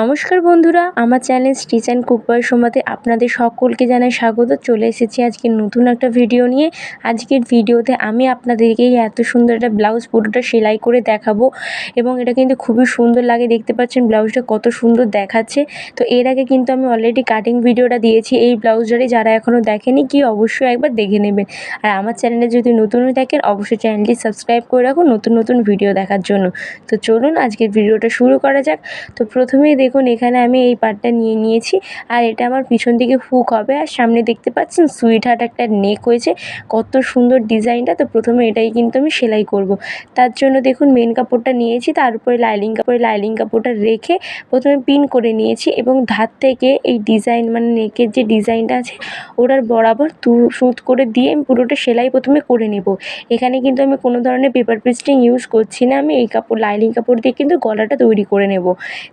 নমস্কার বন্ধুরা, আমার চ্যানেল স্টিচ অ্যান্ড কুকবার সময়তে আপনাদের সকলকে জানাই স্বাগত। চলে এসেছি আজকে নতুন একটা ভিডিও নিয়ে। আজকের ভিডিওতে আমি আপনাদেরকে এত সুন্দর একটা ব্লাউজ পুরোটা সেলাই করে দেখাবো এবং এটা কিন্তু খুবই সুন্দর লাগে। দেখতে পাচ্ছেন ব্লাউজটা কত সুন্দর দেখাচ্ছে। তো এর আগে কিন্তু আমি অলরেডি কাটিং ভিডিওটা দিয়েছি। এই ব্লাউজটারই যারা এখনও দেখেনি, কি অবশ্যই একবার দেখে নেবেন। আর আমার চ্যানেলে যদি নতুন হয়ে থাকেন, অবশ্যই চ্যানেলটি সাবস্ক্রাইব করে রাখুন নতুন নতুন ভিডিও দেখার জন্য। তো চলুন আজকের ভিডিওটা শুরু করা যাক। তো প্রথমেই দেখুন এখানে আমি এই পার্টটা নিয়ে নিয়েছি, আর এটা আমার পিছন দিকে হুক হবে, আর সামনে দেখতে পাচ্ছেন সুইট হার্ট একটা নেক হয়েছে, কত সুন্দর ডিজাইনটা, তো প্রথমে এটাই কিন্তু আমি সেলাই করব। তার জন্য দেখুন মেন কাপড়টা নিয়েছি, তার উপরে লাইলিং কাপড়ে লাইলিং কাপড়টা রেখে প্রথমে পিন করে নিয়েছি, এবং ধার থেকে এই ডিজাইন মানে নেকের যে ডিজাইনটা আছে, ওটার বরাবর তু সুত করে দিয়ে আমি পুরোটা সেলাই প্রথমে করে নেব এখানে কিন্তু আমি কোনো ধরনের পেপার পেস্টিং ইউজ করছি না, আমি এই কাপড় লাইনিং কাপড় দিয়ে কিন্তু গলাটা তৈরি করে নেব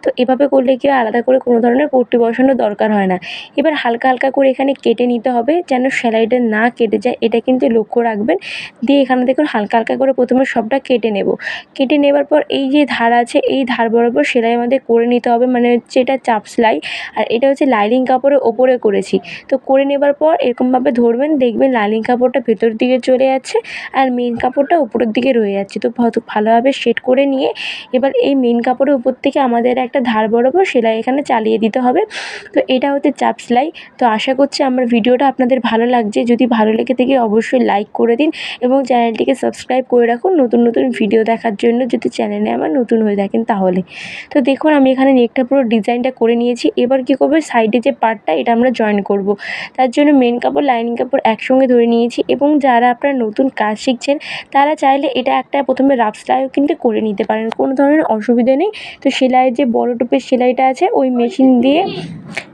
তো এভাবে করলে কি আলাদা করে কোনো ধরনের পট্টি বসানোর দরকার হয় না। এবার হালকা হালকা করে এখানে কেটে নিতে হবে যেন সেলাইটা না কেটে যায়। এটা কিন্তু লক্ষ্য রাখবেন। দিয়ে এখানে দেখুন হালকা হালকা করে প্রথমে সবটা কেটে নেব। কেটে নেবার পর এই যে ধার আছে, এই ধার বরাবর সেলাই আমাদের করে নিতে হবে। মানে হচ্ছে এটা চাপ সেলাই। আর এটা হচ্ছে লাইনিং কাপড়ের ওপরে করেছি। তো করে নেবার পর এরকমভাবে ধরবেন। দেখবেন লাইনিং কাপড়টা ভেতর দিকে চলে যাচ্ছে আর মেন কাপড়টা উপরের দিকে রয়ে যাচ্ছে। তো ভালোভাবে সেট করে নিয়ে এবার এই মেন কাপড়ের উপর থেকে আমাদের একটা ধার বরাবর সেলাই এখানে চালিয়ে দিতে হবে। তো এটা হচ্ছে চাপ সেলাই। তো আশা করছি আমার ভিডিওটা আপনাদের ভালো লাগছে। যদি ভালো লেগে থাকে অবশ্যই লাইক করে দিন এবং চ্যানেলটিকে সাবস্ক্রাইব করে রাখুন নতুন নতুন ভিডিও দেখার জন্য যদি চ্যানেলে আমার নতুন হয়ে থাকেন তাহলে। তো দেখুন আমি এখানে নেকটা পুরো ডিজাইনটা করে নিয়েছি। এবার কী করব? সাইডে যে পার্টটা এটা আমরা জয়েন করব। তার জন্য মেন কাপড় লাইনিং কাপড় একসঙ্গে ধরে নিয়েছি এবং যারা আপনারা নতুন কাজ শিখছেন তারা চাইলে এটা একটা প্রথমে রাফ সেলাইও কিন্তু করে নিতে পারেন। কোনো ধরনের অসুবিধা নেই। তো সেলাইয়ের যে বড় টোপের সেলাইটা আছে, ওই মেশিন দিয়ে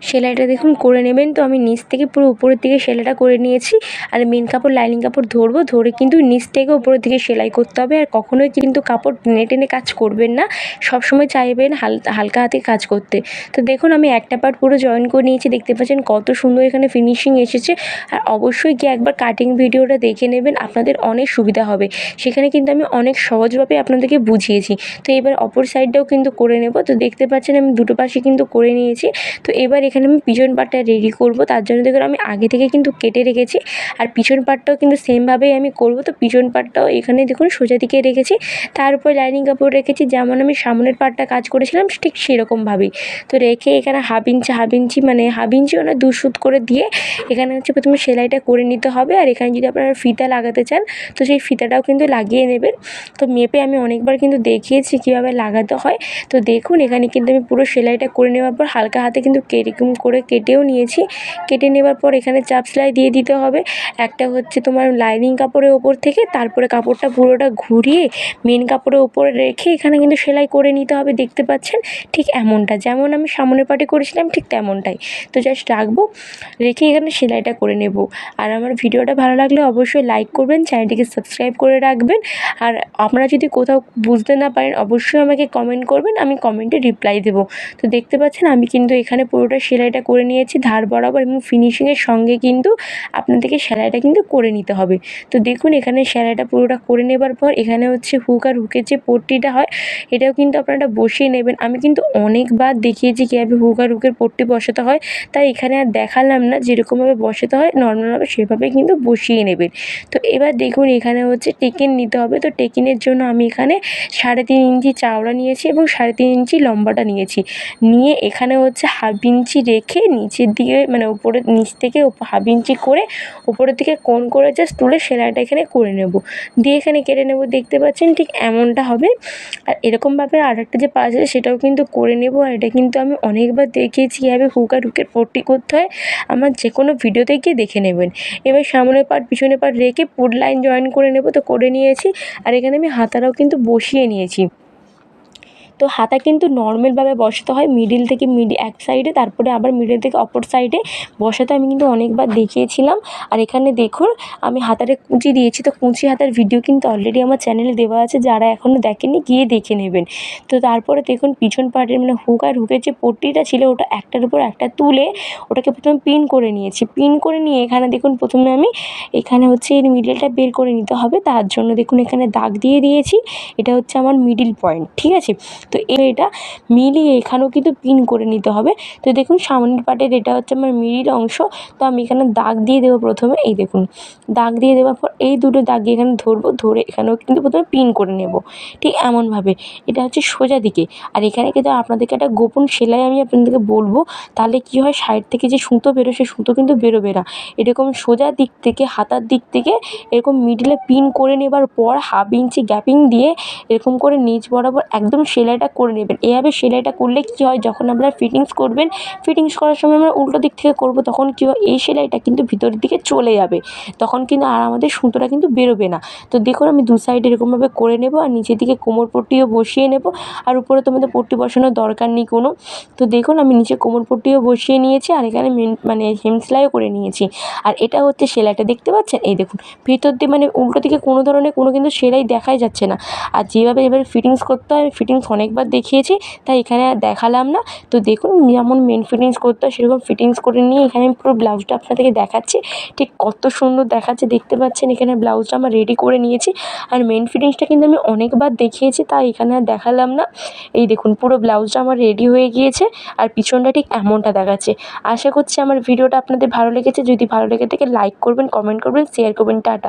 সেলাইটা দেখুন করে নেবেন। তো আমি নিচ থেকে পুরো উপরের দিকে সেলাইটা করে নিয়েছি। আর মেন কাপড় লাইনিং কাপড় ধরবো, ধরে কিন্তু নিচ থেকে উপরের দিকে সেলাই করতে হবে। আর কখনোই কিন্তু কাপড় টেনে টেনে কাজ করবেন না। সবসময় চাইবেন হাল, হালকা হাতে কাজ করতে। তো দেখুন আমি একটা পার্ট পুরো জয়েন করে নিয়েছি। দেখতে পাচ্ছেন কত সুন্দর এখানে ফিনিশিং এসেছে। আর অবশ্যই গিয়ে একবার কাটিং ভিডিওটা দেখে নেবেন। আপনাদের অনেক সুবিধা হবে। সেখানে কিন্তু আমি অনেক সহজভাবে আপনাদেরকে বুঝিয়েছি। তো এবার অপর সাইডটাও কিন্তু করে নেব। তো দেখতে পাচ্ছেন আমি দুটো পাশে কিন্তু করে নিয়েছি। তো এবার এখানে আমি পিছন পার্টটা রেডি করব। তার জন্য দেখুন আমি আগে থেকে কিন্তু কেটে রেখেছি। আর পিছন পার্টটাও কিন্তু সেমভাবেই আমি করব। তো পিছন পার্টটাও এখানে দেখুন সোজা দিকে রেখেছি। তার উপরে লাইনিং কাপড় রেখেছি। যেমন আমি সামনের পার্টটা কাজ করেছিলাম, ঠিক সেরকমভাবেই তো রেখে এখানে হাফ ইঞ্চি হাফ ইঞ্চি মানে হাফ ইঞ্চি মানে দু সুত করে দিয়ে এখানে হচ্ছে প্রথমে সেলাইটা করে নিতে হবে। আর এখানে যদি আপনারা ফিতা লাগাতে চান, তো সেই ফিতাটাও কিন্তু লাগিয়ে নেবেন। তো মেপে আমি অনেকবার কিন্তু দেখিয়েছি কীভাবে লাগাতে হয়। তো দেখুন এখানে কিন্তু আমি পুরো সেলাইটা করে নেওয়ার পর হালকা হাতে কিন্তু এরকম করে কেটেও নিয়েছি। কেটে নেবার পর এখানে চাপ সেলাই দিয়ে দিতে হবে। একটা হচ্ছে তোমার লাইনিং কাপড়ের ওপর থেকে, তারপরে কাপড়টা পুরোটা ঘুরিয়ে মেন কাপড়ের ওপরে রেখে এখানে কিন্তু সেলাই করে নিতে হবে, দেখতে পাচ্ছেন? ঠিক এমনটা, যেমন আমি সামনের পাটে করেছিলাম ঠিক তেমনটাই। তো জাস্ট রাখব, রেখে এখানে সেলাইটা করে নেব। আর আমার ভিডিওটা ভালো লাগলে অবশ্যই লাইক করবেন, চ্যানেলটিকে সাবস্ক্রাইব করে রাখবেন। আর আপনারা যদি কোথাও বুঝতে না পারেন, অবশ্যই আমাকে কমেন্ট করবেন, আমি কমেন্টে রিপ্লাই দেবো। তো দেখতে পাচ্ছেন, আমি কিন্তু এখানে পুরোটা সেলাইটা করে নিয়েছি ধার বরাবর এবং ফিনিশিংয়ের সঙ্গে কিন্তু আপনাদেরকে সেলাইটা কিন্তু করে নিতে হবে। তো দেখুন, এখানে সেলাইটা পুরোটা করে নেবার পর এখানে হচ্ছে হুক আর হুকের যে পট্টিটা হয়, এটাও কিন্তু আপনারা বসিয়ে নেবেন। আমি কিন্তু অনেকবার দেখিয়েছি কীভাবে হুক আর হুকের পট্টি বসাতে হয়, তাই এখানে আর দেখালাম না যেরকমভাবে বসাতে হয় নর্মালভাবে সেভাবে কিন্তু বসিয়ে নেবেন। তো এবার দেখুন, এখানে হচ্ছে টেকিন নিতে হবে। তো টেকিনের জন্য আমি এখানে সাড়ে তিন ইঞ্চি চাওড়া নিয়েছি এবং সাড়ে তিন ইঞ্চি লম্বাটা নিয়েছি। নিয়ে এখানে হচ্ছে হাফ ইঞ্চি রেখে নিচের দিকে মানে উপরে, নিচ থেকে হাফ ইঞ্চি করে উপরের দিকে কোন করে জাস্ট তুলে সেলাইটা এখানে করে নেব। দিয়ে এখানে কেটে নেব, দেখতে পাচ্ছেন ঠিক এমনটা হবে। আর এরকমভাবে আরেকটা যে পাশ আছে সেটাও কিন্তু করে নেব। আর এটা কিন্তু আমি অনেকবার দেখিয়েছি কীভাবে হুক আর হুকের পট্টি করতে হয়। আমার যে কোনো ভিডিওতে গিয়ে দেখে নেবেন। এবার সামনের পার্ট পিছনের পার্ট রেখে পুট লাইন জয়েন করে নেব। তো করে নিয়েছি। আর এখানে আমি হাতারাও কিন্তু বসিয়ে নিয়েছি। তো হাতা কিন্তু নর্মালভাবে বসাতে হয় মিডিল থেকে মিডি এক সাইডে তারপরে আবার মিডিল থেকে অপর সাইডে বসাতে আমি কিন্তু অনেকবার দেখিয়েছিলাম। আর এখানে দেখুন, আমি হাতারে কুঁচি দিয়েছি। তো কুঁচি হাতার ভিডিও কিন্তু অলরেডি আমার চ্যানেলে দেওয়া আছে। যারা এখনও দেখেনি গিয়ে দেখে নেবেন। তো তারপরে দেখুন, পিছন পার্টের মানে হুক আর হুকের যে পট্টিটা ছিল, ওটা একটার উপর একটা তুলে ওটাকে প্রথমে পিন করে নিয়েছি। পিন করে নিয়ে এখানে দেখুন, প্রথমে আমি এখানে হচ্ছে এর মিডলটা বের করে নিতে হবে। তার জন্য দেখুন, এখানে দাগ দিয়ে দিয়েছি। এটা হচ্ছে আমার মিডিল পয়েন্ট ঠিক আছে? তো এটা মিলিয়ে এখানেও কিন্তু পিন করে নিতে হবে। তো দেখুন, সামনের পার্টের এটা হচ্ছে আমার মিডিল অংশ। তো আমি এখানে দাগ দিয়ে দেবো প্রথমে, এই দেখুন। দাগ দিয়ে দেওয়ার পর এই দুটো দাগ এখানে ধরবো, ধরে এখানেও কিন্তু প্রথমে পিন করে নেব। ঠিক এমনভাবে। এটা হচ্ছে সোজা দিকে। আর এখানে কিন্তু আপনাদেরকে একটা গোপন সেলাই আমি আপনাদেরকে বলব। তাহলে কী হয়, সাইড থেকে যে সুতো বেরো সেই সুতো কিন্তু বেরোবে না। এরকম সোজা দিক থেকে, হাতার দিক থেকে এরকম মিডিলে পিন করে নেবার পর হাফ ইঞ্চি গ্যাপিং দিয়ে এরকম করে নিচ বরাবর একদম সেলাইটা করে নেবেন। এভাবে সেলাইটা করলে কী হয়, যখন আপনারা ফিটিংস করবেন ফিটিংস করার সময় আমরা উল্টো দিক থেকে করব, তখন কী হয়, এই সেলাইটা কিন্তু ভিতরের দিকে চলে যাবে। তখন কিন্তু আর আমাদের সুতোটা কিন্তু বেরোবে না। তো দেখুন, আমি দু সাইড এরকমভাবে করে নেব আর নিচের দিকে কোমর পট্টিও বসিয়ে নেব। আর উপরে তোমাদের পট্টি বসানোর দরকার নেই কোনো। তো দেখুন, আমি নিচে কোমর পট্টিও বসিয়ে নিয়েছি আর এখানে মানে হেম সেলাইও করে নিয়েছি। আর এটা হচ্ছে সেলাইটা, দেখতে পাচ্ছেন? এই দেখুন, ভিতর দিয়ে মানে উল্টো দিকে কোনো ধরনের কোনো কিন্তু সেলাই দেখাই যাচ্ছে না। আর যেভাবে এবারে ফিটিংস করতে হয় ফিটিংস অনেকবার দেখিয়েছি, তাই এখানে আর দেখালাম না। তো দেখুন যেমন মেন ফিটিংস করতে হয়, সেরকম ফিটিংস করে নিয়ে এখানে আমি পুরো ব্লাউজটা আপনাদেরকে দেখাচ্ছি। ঠিক কত সুন্দর দেখাচ্ছে, দেখতে পাচ্ছেন এখানে ব্লাউজটা আমার রেডি করে নিয়েছি। আর মেন ফিটিংসটা কিন্তু আমি অনেকবার দেখিয়েছি, তাই এখানে আর দেখালাম না। এই দেখুন পুরো ব্লাউজটা আমার রেডি হয়ে গিয়েছে, আর পিছনটা ঠিক এমনটা দেখাচ্ছে। আশা করছি আমার ভিডিওটা আপনাদের ভালো লেগেছে। যদি ভালো লেগে থাকে লাইক করবেন কমেন্ট করবেন শেয়ার করবেন, টাটা।